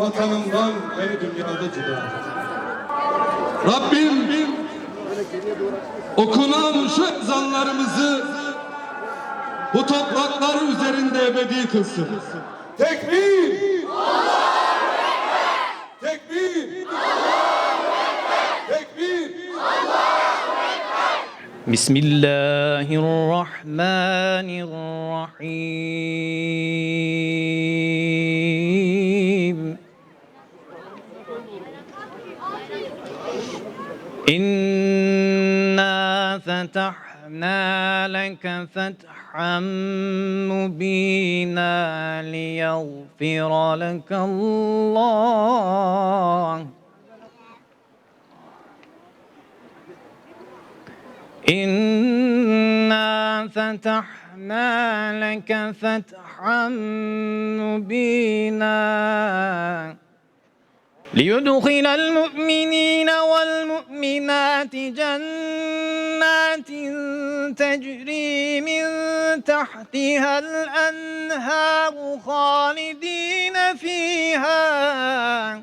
vatanımdan beni dünyada cüda. Rabbim okunan şu ezanlarımızı bu topraklar üzerinde ebedi kılsın. Tekbir! Tekbir! Tekbir! Bismillahirrahmanirrahim. إنا فتحنا لك فتحا مبينا ليغفر لك الله. إنا فتحنا لك فتحا مبينا. ليدخل المؤمنين والمؤمنات جنات تجري من تحتها الأنهار خالدين فيها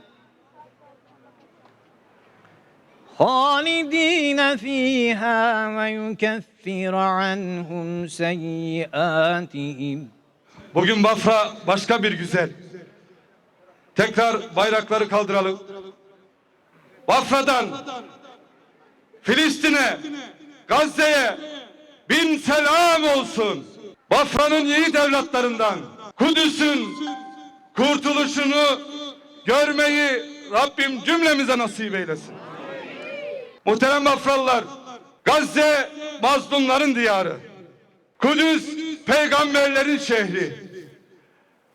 خالدين فيها ويكفر عنهم سيئاتهم Bugün Bafra başka bir güzel. Tekrar bayrakları kaldıralım. Bafra'dan Filistin'e, Gazze'ye bin selam olsun. Bafra'nın yiğit evlatlarından Kudüs'ün kurtuluşunu görmeyi Rabbim cümlemize nasip eylesin. Muhterem Bafralılar, Gazze mazlumların diyarı. Kudüs peygamberlerin şehri.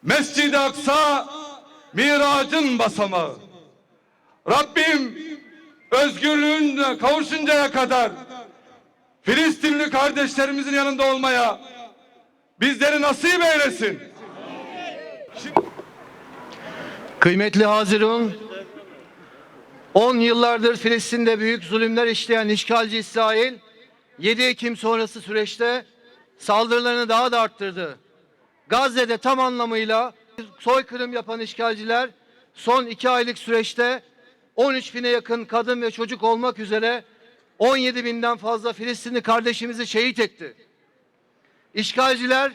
Mescid-i Aksa miracın basamağı. Rabbim özgürlüğünle kavuşuncaya kadar Filistinli kardeşlerimizin yanında olmaya bizleri nasip eylesin. Kıymetli Hazirun, 10 yıllardır Filistin'de büyük zulümler işleyen işgalci İsrail, 7 Ekim sonrası süreçte saldırılarını daha da arttırdı. Gazze'de tam anlamıyla soykırım yapan işgalciler son 2 aylık süreçte 13 bine yakın kadın ve çocuk olmak üzere 17 binden fazla Filistinli kardeşimizi şehit etti. İşgalciler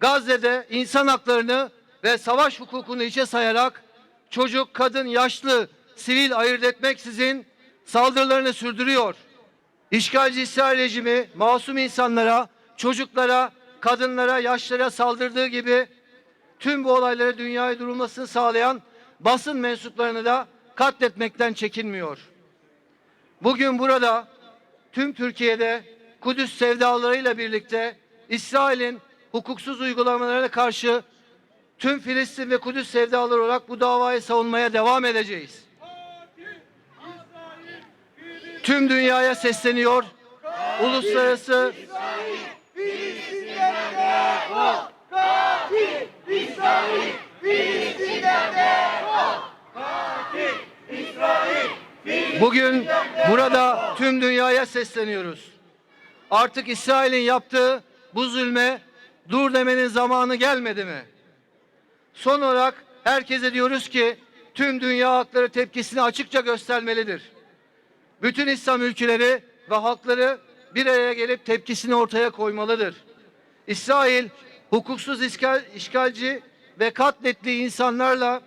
Gazze'de insan haklarını ve savaş hukukunu içe sayarak çocuk, kadın, yaşlı, sivil ayırt etmeksizin saldırılarını sürdürüyor. İşgalci İsrail rejimi masum insanlara, çocuklara, kadınlara, yaşlara saldırdığı gibi tüm bu olaylara dünyaya durulmasını sağlayan basın mensuplarını da katletmekten çekinmiyor. Bugün burada tüm Türkiye'de Kudüs sevdalarıyla birlikte İsrail'in hukuksuz uygulamalarına karşı tüm Filistin ve Kudüs sevdaları olarak bu davayı savunmaya devam edeceğiz. Tüm dünyaya sesleniyor. Uluslararası Bugün burada tüm dünyaya sesleniyoruz. Artık İsrail'in yaptığı bu zulme dur demenin zamanı gelmedi mi? Son olarak herkese diyoruz ki tüm dünya halkları tepkisini açıkça göstermelidir. Bütün İslam ülkeleri ve halkları bir araya gelip tepkisini ortaya koymalıdır. İsrail hukuksuz işgal, işgalci ve katlettiği insanlarla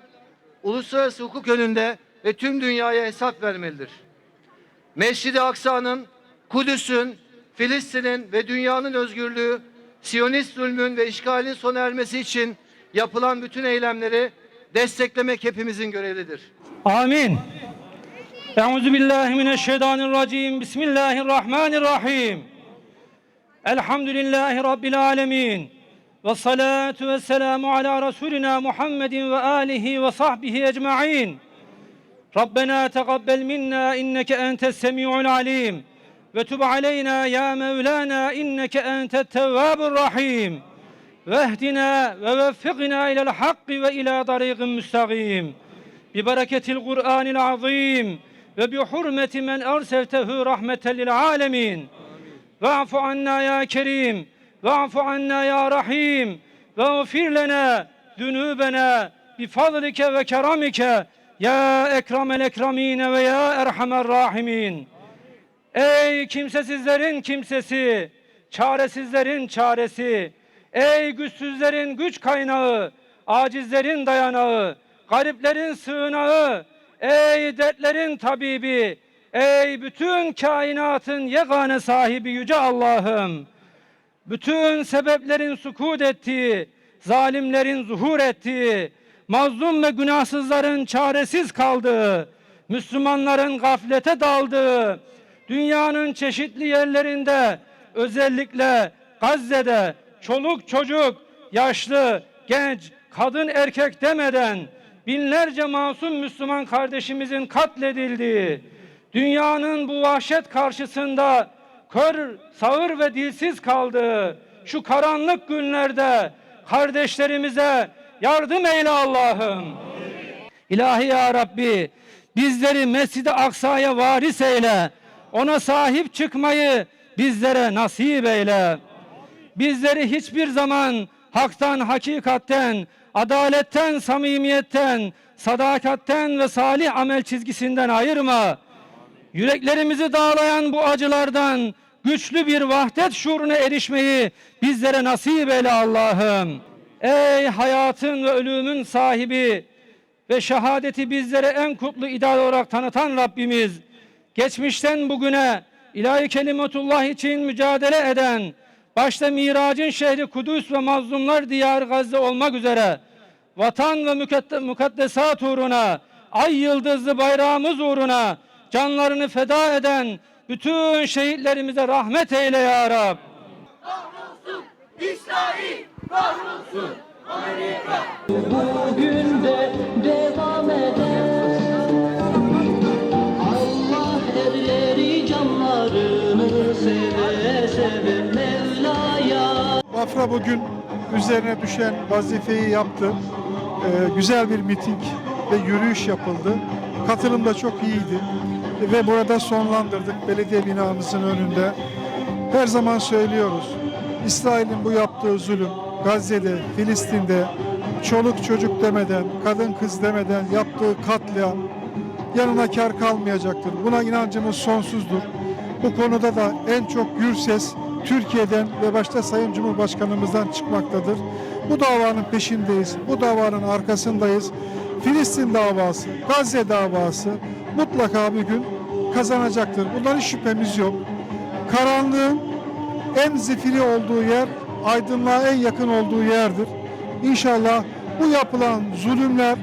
uluslararası hukuk önünde ve tüm dünyaya hesap vermelidir. Mescid-i Aksa'nın, Kudüs'ün, Filistin'in ve dünyanın özgürlüğü, Siyonist zulmün ve işgalin sona ermesi için yapılan bütün eylemleri desteklemek hepimizin görevidir. Amin. Euzu billahi mineşşeytanirracim. Bismillahirrahmanirrahim. Elhamdülillahi rabbil alamin. Ve salatu ve selamu ala resulina Muhammedin ve alihi ve sahbihi ecmaîn. ربنا تقبل منا إنك أنت السميع العليم وتب علينا يا مولانا إنك أنت التواب الرحيم واهدنا ووفقنا إلى الحق وإلى طريق مستقيم ببركة القرآن العظيم وبحرمة من أرسلته رحمة للعالمين واعف عنا يا كريم واعف عنا يا رحيم واغفر لنا ذنوبنا بفضلك وكرمك ya ekremel ekremine ve ya erhamer rahimin. Ey kimsesizlerin kimsesi, çaresizlerin çaresi, ey güçsüzlerin güç kaynağı, acizlerin dayanağı, gariplerin sığınağı, ey dertlerin tabibi, ey bütün kainatın yegane sahibi yüce Allah'ım. Bütün sebeplerin sukut ettiği, zalimlerin zuhur ettiği, mazlum ve günahsızların çaresiz kaldığı, Müslümanların gaflete daldığı, dünyanın çeşitli yerlerinde özellikle Gazze'de çoluk çocuk, yaşlı, genç, kadın erkek demeden binlerce masum Müslüman kardeşimizin katledildiği, dünyanın bu vahşet karşısında kör, sağır ve dilsiz kaldığı şu karanlık günlerde kardeşlerimize yardım eyle Allah'ım. İlahi ya Rabbi bizleri Mescid-i Aksa'ya varis eyle. Ona sahip çıkmayı bizlere nasip eyle. Bizleri hiçbir zaman haktan, hakikatten, adaletten, samimiyetten, sadakatten ve salih amel çizgisinden ayırma. Yüreklerimizi dağlayan bu acılardan güçlü bir vahdet şuuruna erişmeyi bizlere nasip eyle Allah'ım. Ey hayatın ve ölümün sahibi ve şehadeti bizlere en kutlu ideal olarak tanıtan Rabbimiz, geçmişten bugüne ilahi kelimetullah için mücadele eden, başta miracın şehri Kudüs ve mazlumlar diyarı Gazze olmak üzere, vatan ve mukadde- mukaddesat uğruna, ay yıldızlı bayrağımız uğruna canlarını feda eden bütün şehitlerimize rahmet eyle ya Rab. Bugün de devam eder Allah erleri canlarını seve seve Mevla'ya Bafra bugün üzerine düşen vazifeyi yaptı. Ee, güzel bir miting ve yürüyüş yapıldı. Katılım da çok iyiydi. Ve burada sonlandırdık belediye binamızın önünde. Her zaman söylüyoruz. İsrail'in bu yaptığı zulüm Gazze'de, Filistin'de çoluk çocuk demeden, kadın kız demeden yaptığı katliam yanına kar kalmayacaktır. Buna inancımız sonsuzdur. Bu konuda da en çok gür ses Türkiye'den ve başta Sayın Cumhurbaşkanımızdan çıkmaktadır. Bu davanın peşindeyiz. Bu davanın arkasındayız. Filistin davası, Gazze davası mutlaka bir gün kazanacaktır. Bundan hiç şüphemiz yok. Karanlığın en zifiri olduğu yer, aydınlığa en yakın olduğu yerdir. İnşallah bu yapılan zulümler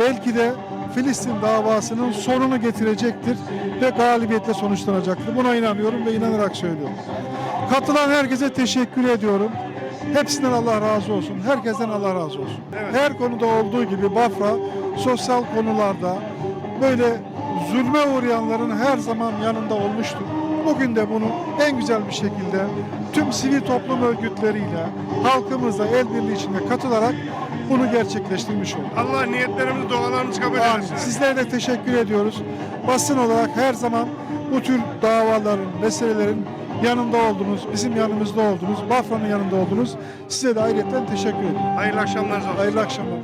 belki de Filistin davasının sonunu getirecektir ve galibiyetle sonuçlanacaktır. Buna inanıyorum ve inanarak söylüyorum. Katılan herkese teşekkür ediyorum. Hepsinden Allah razı olsun. Herkesten Allah razı olsun. Her konuda olduğu gibi Bafra sosyal konularda böyle zulme uğrayanların her zaman yanında olmuştur. Bugün de bunu en güzel bir şekilde tüm sivil toplum örgütleriyle halkımızla el birliği içinde katılarak bunu gerçekleştirmiş olduk. Allah niyetlerimizi, dualarımızı kabul eylesin. Sizlere de teşekkür ediyoruz. Basın olarak her zaman bu tür davaların, meselelerin yanında oldunuz, bizim yanımızda oldunuz, Bafra'nın yanında oldunuz. Size de ayrıca teşekkür ediyorum. Hayırlı akşamlar. Hayırlı akşamlar.